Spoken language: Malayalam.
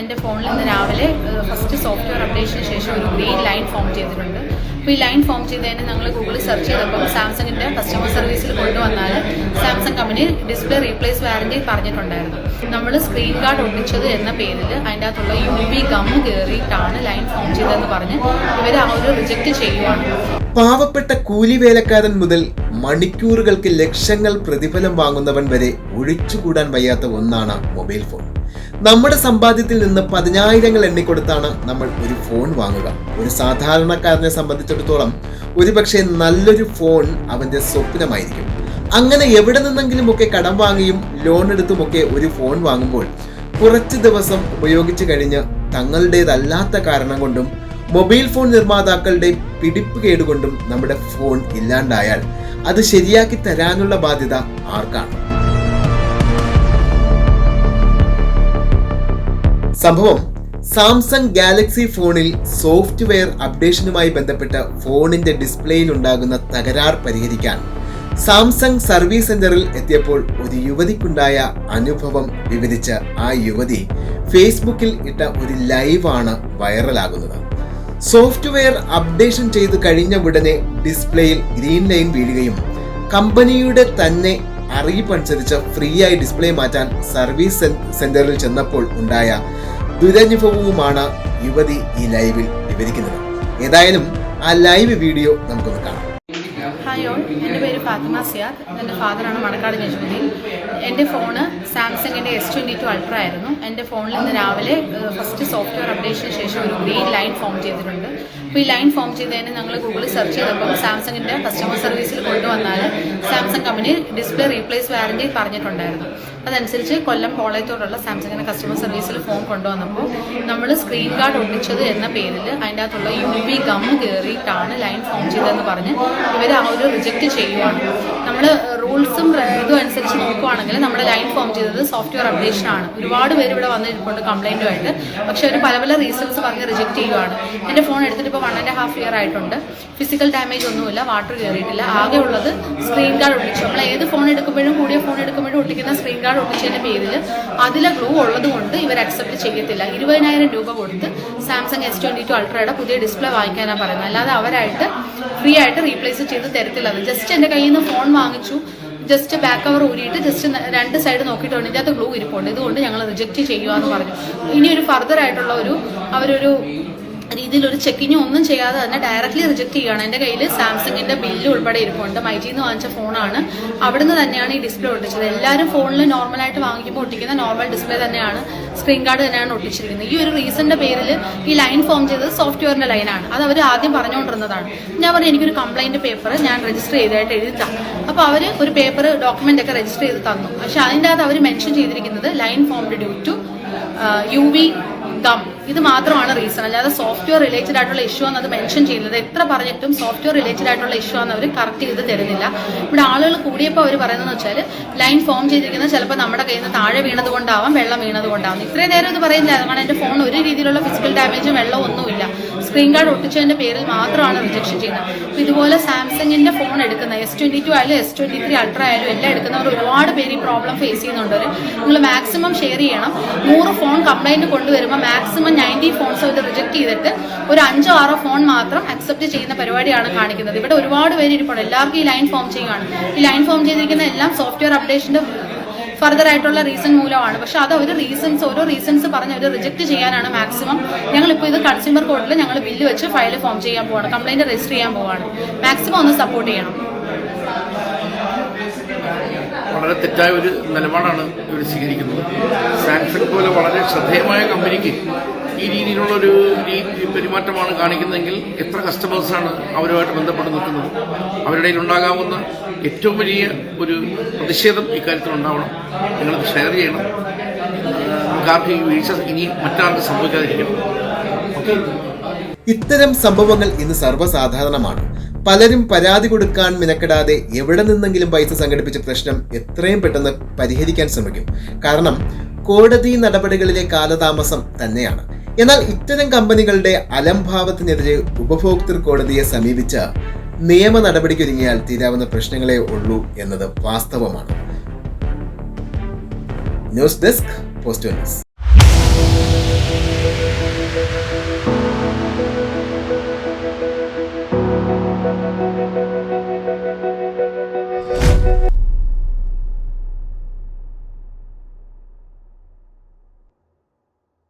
എന്റെ ഫോണിൽ ഇന്ന് രാവിലെ ഫസ്റ്റ് സോഫ്റ്റ്വെയർ അപ്ഡേഷന് ശേഷം ഒരു ഗ്രീൻ ലൈൻ ഫോം ചെയ്തിട്ടുണ്ട്. അപ്പോൾ ഈ ലൈൻ ഫോം ചെയ്തതിന് ഞങ്ങൾ ഗൂഗിളിൽ സെർച്ച് ചെയ്തപ്പോൾ സാംസങ്ങിന്റെ കസ്റ്റമർ സർവീസിൽ കൊണ്ടുവന്നാൽ Samsung company display replace warranty പറഞ്ഞിട്ടുണ്ടായിരുന്നു. നമ്മൾ സ്ക്രീൻ ഗാർഡ് ഒട്ടിച്ചത് എന്ന പേരിൽ അതിന്റെ അകത്തുള്ള യു പി ഗം കയറിയിട്ടാണ് ലൈൻ ഫോം ചെയ്തതെന്ന് പറഞ്ഞ് ഇവർ ആ ഒരു റിജക്റ്റ് ചെയ്യുവാണ്. പാവപ്പെട്ട കൂലിവേലക്കാരൻ മുതൽ മണിക്കൂറുകൾക്ക് ലക്ഷങ്ങൾ പ്രതിഫലം വാങ്ങുന്നവൻ വരെ ഒഴിച്ചുകൂടാൻ വയ്യാത്ത ഒന്നാണ് മൊബൈൽ ഫോൺ. നമ്മുടെ സമ്പാദ്യത്തിൽ നിന്ന് പതിനായിരങ്ങൾ എണ്ണിക്കൊടുത്താണ് നമ്മൾ ഒരു ഫോൺ വാങ്ങുക. ഒരു സാധാരണക്കാരനെ സംബന്ധിച്ചിടത്തോളം ഒരുപക്ഷെ നല്ലൊരു ഫോൺ അവന്റെ സ്വപ്നമായിരിക്കും. അങ്ങനെ എവിടെ നിന്നെങ്കിലുമൊക്കെ കടം വാങ്ങിയും ലോൺ എടുത്തുമൊക്കെ ഒരു ഫോൺ വാങ്ങുമ്പോൾ കുറച്ച് ദിവസം ഉപയോഗിച്ചു കഴിഞ്ഞ് തങ്ങളുടേതല്ലാത്ത കാരണം കൊണ്ടും മൊബൈൽ ഫോൺ നിർമ്മാതാക്കളുടെ പിടിപ്പ് കേടുകൊണ്ടും നമ്മുടെ ഫോൺ ഇല്ലാണ്ടായാൽ അത് ശരിയാക്കി തരാനുള്ള ബാധ്യത ആർക്കാണ്? സംഭവം സാംസങ് ഗാലക്സി ഫോണിൽ സോഫ്റ്റ്വെയർ അപ്ഡേഷനുമായി ബന്ധപ്പെട്ട് ഫോണിന്റെ ഡിസ്പ്ലേയിൽ ഉണ്ടാകുന്ന തകരാർ പരിഹരിക്കാൻ സാംസങ് സർവീസ് സെന്ററിൽ എത്തിയപ്പോൾ ഒരു യുവതിക്കുണ്ടായ അനുഭവം വിവരിച്ച ആ യുവതി ഫേസ്ബുക്കിൽ ഇട്ട ഒരു ലൈവാണ് വൈറലാകുന്നത്. സോഫ്റ്റ്വെയർ അപ്ഡേഷൻ ചെയ്ത് കഴിഞ്ഞ ഉടനെ ഡിസ്പ്ലേയിൽ ഗ്രീൻ ലൈൻ വീഴുകയും കമ്പനിയുടെ തന്നെ അറിയിപ്പനുസരിച്ച് ഫ്രീ ആയി ഡിസ്പ്ലേ മാറ്റാൻ സർവീസ് സെന്ററിൽ ചെന്നപ്പോൾ ഉണ്ടായ ദുരനുഭവവുമാണ് യുവതി ഈ ലൈവിൽ വിവരിക്കുന്നത്. ഏതായാലും ആ ലൈവ് വീഡിയോ നമുക്കൊന്ന് കാണാം. ഹായ് ഓൾ എന്റെ പേര് ഫാത്തിമ സിയാദ്. എന്റെ ഫാദറാണ് മണക്കാട് നജുദ്ദീൻ എന്റെ ഫോണ് സാംസങ്ങിന്റെ എസ് ട്വന്റി ടു അൾട്ര ആയിരുന്നു. എന്റെ ഫോണിൽ ഇന്ന് രാവിലെ ഫസ്റ്റ് സോഫ്റ്റ്വെയർ അപ്ഡേഷന് ശേഷം ഒരു ഗ്രീൻ ലൈൻ ഫോം ചെയ്തിട്ടുണ്ട്. അപ്പോൾ ഈ ലൈൻ ഫോം ചെയ്തതിന് ഞങ്ങൾ ഗൂഗിളിൽ സെർച്ച് ചെയ്തപ്പോൾ സാംസങ്ങിന്റെ കസ്റ്റമർ സർവീസിൽ കൊണ്ടുവന്നാൽ Samsung company display replace warranty പറഞ്ഞിട്ടുണ്ടായിരുന്നു. അതനുസരിച്ച് കൊല്ലം കോളേജോടുള്ള സാംസങ്ങിന്റെ കസ്റ്റമർ സർവീസിൽ ഫോൺ കൊണ്ടുവന്നപ്പോൾ നമ്മൾ സ്ക്രീൻ ഗാർഡ് ഒട്ടിച്ചത് എന്ന പേരിൽ അതിന്റെ അകത്തുള്ള യു പി ഗം കയറിയിട്ടാണ് ലൈൻ ഫോം ചെയ്തതെന്ന് പറഞ്ഞ് ഇവർ ആ ഒരു റിജക്റ്റ് ചെയ്യുവാണ്. നമ്മൾ റൂൾസും ഇതും അനുസരിച്ച് നോക്കുവാണെങ്കിൽ നമ്മുടെ ലൈൻ ഫോം ചെയ്തത് സോഫ്റ്റ്വെയർ അപ്ഡേഷൻ ആണ്. ഒരുപാട് പേര് ഇവിടെ വന്നിട്ടുണ്ട് കംപ്ലൈന്റുമായിട്ട് പക്ഷെ അവർ പല പല റീസൺസ് പറഞ്ഞ് റിജക്റ്റ് ചെയ്യുവാണ്. എന്റെ ഫോൺ എടുത്തിട്ട് ഇപ്പോൾ വൺ ആൻഡ് ഹാഫ് ഇയർ ആയിട്ടുണ്ട്. ഫിസിക്കൽ ഡാമേജ് ഒന്നുമില്ല വാട്ടർ കയറിയിട്ടില്ല ആകെ ഉള്ളത് സ്ക്രീൻ ഗാർഡ് ഒട്ടിച്ചു. നമ്മൾ ഏത് ഫോൺ എടുക്കുമ്പോഴും കൂടിയ ഫോൺ എടുക്കുമ്പോഴും ഒട്ടിക്കുന്ന സ്ക്രീൻ ഗാർഡ് ഒട്ടിച്ചതിന്റെ പേരിൽ അതിലെ ഗ്ലൂ ഉള്ളത് കൊണ്ട് ഇവർ അക്സെപ്റ്റ് ചെയ്യത്തില്ല. ഇരുപതിനായിരം രൂപ കൊടുത്ത് സാംസങ് എസ് ട്വന്റി ടു അൾട്രയുടെ പുതിയ ഡിസ്പ്ലേ വാങ്ങിക്കാനാണ് പറയുന്നത്. അല്ലാതെ അവരായിട്ട് ഫ്രീ ആയിട്ട് റീപ്ലേസ് ചെയ്ത് തരത്തില്ല. ജസ്റ്റ് എന്റെ കയ്യിൽ നിന്ന് ഫോൺ വാങ്ങിച്ചു. ജസ്റ്റ് ബാക്ക് കവർ ഊരിയിട്ട് ജസ്റ്റ് രണ്ട് സൈഡ് നോക്കിയിട്ടുണ്ട്. ഇതിനകത്ത് ഗ്ലൂ ഇരിപ്പുണ്ട്. ഇതുകൊണ്ട് ഞങ്ങൾ റിജക്റ്റ് ചെയ്യുക എന്ന് പറഞ്ഞു. ഇനി ഒരു ഫർദർ ആയിട്ടുള്ള ഒരു അവരൊരു രീതിയിൽ ഒരു ചെക്കിങ് ഒന്നും ചെയ്യാതെ തന്നെ ഡയറക്റ്റ്ലി റിജക്ട് ചെയ്യുകയാണ്. എന്റെ കയ്യിൽ സാംസങ്ങിന്റെ ബില്ല് ഉൾപ്പെടെ ഇരിപ്പുണ്ട്. മൈജിയിൽ നിന്ന് വാങ്ങിച്ച ഫോണാണ്. അവിടുന്ന് തന്നെയാണ് ഈ ഡിസ്പ്ലേ ഒട്ടിച്ചത്. എല്ലാവരും ഫോണിൽ നോർമലായിട്ട് വാങ്ങിക്കുമ്പോൾ ഒട്ടിക്കുന്ന നോർമൽ ഡിസ്പ്ലേ തന്നെയാണ്. സ്ക്രീൻ കാർഡ് തന്നെയാണ് ഒട്ടിച്ചിരിക്കുന്നത്. ഈ ഒരു റീസന്റെ പേരിൽ ഈ ലൈൻ ഫോം ചെയ്തത് സോഫ്റ്റ്വെയറിന്റെ ലൈനാണ് അത് അവർ ആദ്യം പറഞ്ഞുകൊണ്ടിരുന്നതാണ്. ഞാൻ പറഞ്ഞു എനിക്കൊരു കംപ്ലൈന്റ് പേപ്പർ ഞാൻ രജിസ്റ്റർ ചെയ്തതായിട്ട് എഴുതാം അപ്പോൾ അവർ ഒരു പേപ്പർ ഡോക്യുമെന്റ് ഒക്കെ രജിസ്റ്റർ ചെയ്ത് തന്നു. പക്ഷേ അതിന്റെ അകത്ത് അവർ മെൻഷൻ ചെയ്തിരിക്കുന്നത് line formed due to U V gum ഇത് മാത്രമാണ് റീസൺ അല്ലാതെ സോഫ്റ്റ്വെയർ റിലേറ്റഡ് ആയിട്ടുള്ള ഇഷ്യൂ ആണ് അത് മെൻഷൻ ചെയ്യുന്നത്. എത്ര പറഞ്ഞിട്ടും സോഫ്റ്റ്വെയർ റിലേറ്റഡ് ആയിട്ടുള്ള ഇഷ്യൂ ആണ് അവർ കറക്റ്റ് ചെയ്ത് തരുന്നില്ല. ഇവിടെ ആളുകൾ കൂടിയപ്പോൾ അവർ പറയുന്നത് വെച്ചാൽ ലൈൻ ഫോം ചെയ്തിരിക്കുന്നത് ചിലപ്പോൾ നമ്മുടെ കയ്യിൽ നിന്ന് താഴെ വീണത് കൊണ്ടാവാം വെള്ളം വീണത് കൊണ്ടാവാം. ഇത്രയും നേരം ഇത് പറയുന്നില്ല. കാരണം എന്റെ ഫോൺ ഒരു രീതിയിലുള്ള ഫിസിക്കൽ ഡാമേജും വെള്ളവും ഒന്നുമില്ല. സ്ക്രീൻ ഗാർഡ് ഒട്ടിച്ചതിന്റെ പേരിൽ മാത്രമാണ് റിജക്ഷൻ ചെയ്യുന്നത്. അപ്പോൾ ഇതുപോലെ സാംസങ്ങിന്റെ ഫോൺ എടുക്കുന്ന എസ് ട്വന്റി ടു ആയാലും എസ് ട്വന്റി ത്രീ അൾട്ര ആയാലും എല്ലാം എടുക്കുന്നവർ ഒരുപാട് പേര് ഈ പ്രോബ്ലം ഫേസ് ചെയ്യുന്നുണ്ട്. നിങ്ങൾ മാക്സിമം ഷെയർ ചെയ്യണം. നൂറ് ഫോൺ കംപ്ലൈന്റ് കൊണ്ടുവരുമ്പോൾ മാക്സിമം നയന്റി ഫോൺസ് അവർ റിജക്ട് ചെയ്തിട്ട് ഒരു അഞ്ചോ ആറോ ഫോൺ മാത്രം അക്സെപ്റ്റ് ചെയ്യുന്ന പരിപാടിയാണ് കാണിക്കുന്നത്. ഇവിടെ ഒരുപാട് പേര് ഇരിപ്പുണ്ട്. എല്ലാവർക്കും ഈ ലൈൻ ഫോം ചെയ്യുകയാണ് ഈ ലൈൻ ഫോം ചെയ്തിരിക്കുന്ന എല്ലാം സോഫ്റ്റ്വെയർ അപ്ഡേഷന്റെ ഫർദർ ആയിട്ടുള്ള റീസൺ മൂലമാണ്. പക്ഷെ അത് ഒരു റീസൺസ് ഓരോ റീസൺസ് പറഞ്ഞ് അവർ റിജക്ട് ചെയ്യാനാണ് മാക്സിമം ഞങ്ങളിപ്പോൾ ഇത് കൺസ്യൂമർ കോർട്ടിൽ ഞങ്ങൾ ബില്ല് വെച്ച് ഫയൽ ഫോം ചെയ്യാൻ പോവാണ്. കംപ്ലൈന്റ് രജിസ്റ്റർ ചെയ്യാൻ പോവാണ്. മാക്സിമം ഒന്ന് സപ്പോർട്ട് ചെയ്യണം. വളരെ തെറ്റായ ഒരു നിലപാടാണ് ഇവർ സ്വീകരിക്കുന്നത്. സാംസങ് പോലെ വളരെ ശ്രദ്ധേയമായ കമ്പനിക്ക് ഈ രീതിയിലുള്ള ഒരു പെരുമാറ്റമാണ് കാണിക്കുന്നതെങ്കിൽ എത്ര കസ്റ്റമേഴ്സാണ് അവരുമായിട്ട് ബന്ധപ്പെട്ട് നിൽക്കുന്നത്? അവരുടെ ഉണ്ടാകാവുന്ന ഏറ്റവും വലിയ ഒരു പ്രതിഷേധം ഇക്കാര്യത്തിൽ ഉണ്ടാവണം നിങ്ങളത് ഷെയർ ചെയ്യണം. നമുക്ക് വീഴ്ച ഇനി മറ്റാർക്കും സംഭവിക്കാതിരിക്കണം. ഇത്തരം സംഭവങ്ങൾ ഇന്ന് സർവസാധാരണമാണ്. പലരും പരാതി കൊടുക്കാൻ മിനക്കെടാതെ എവിടെ നിന്നെങ്കിലും പൈസ സംഘടിപ്പിച്ച പ്രശ്നം എത്രയും പെട്ടെന്ന് പരിഹരിക്കാൻ ശ്രമിക്കും. കാരണം കോടതി നടപടികളിലെ കാലതാമസം തന്നെയാണ്. എന്നാൽ ഇത്തരം കമ്പനികളുടെ അലംഭാവത്തിനെതിരെ ഉപഭോക്തൃ കോടതിയെ സമീപിച്ച് നിയമ നടപടിക്കൊരുങ്ങിയാൽ തീരാവുന്ന പ്രശ്നങ്ങളെ ഉള്ളൂ എന്നത് വാസ്തവമാണ്. News desk post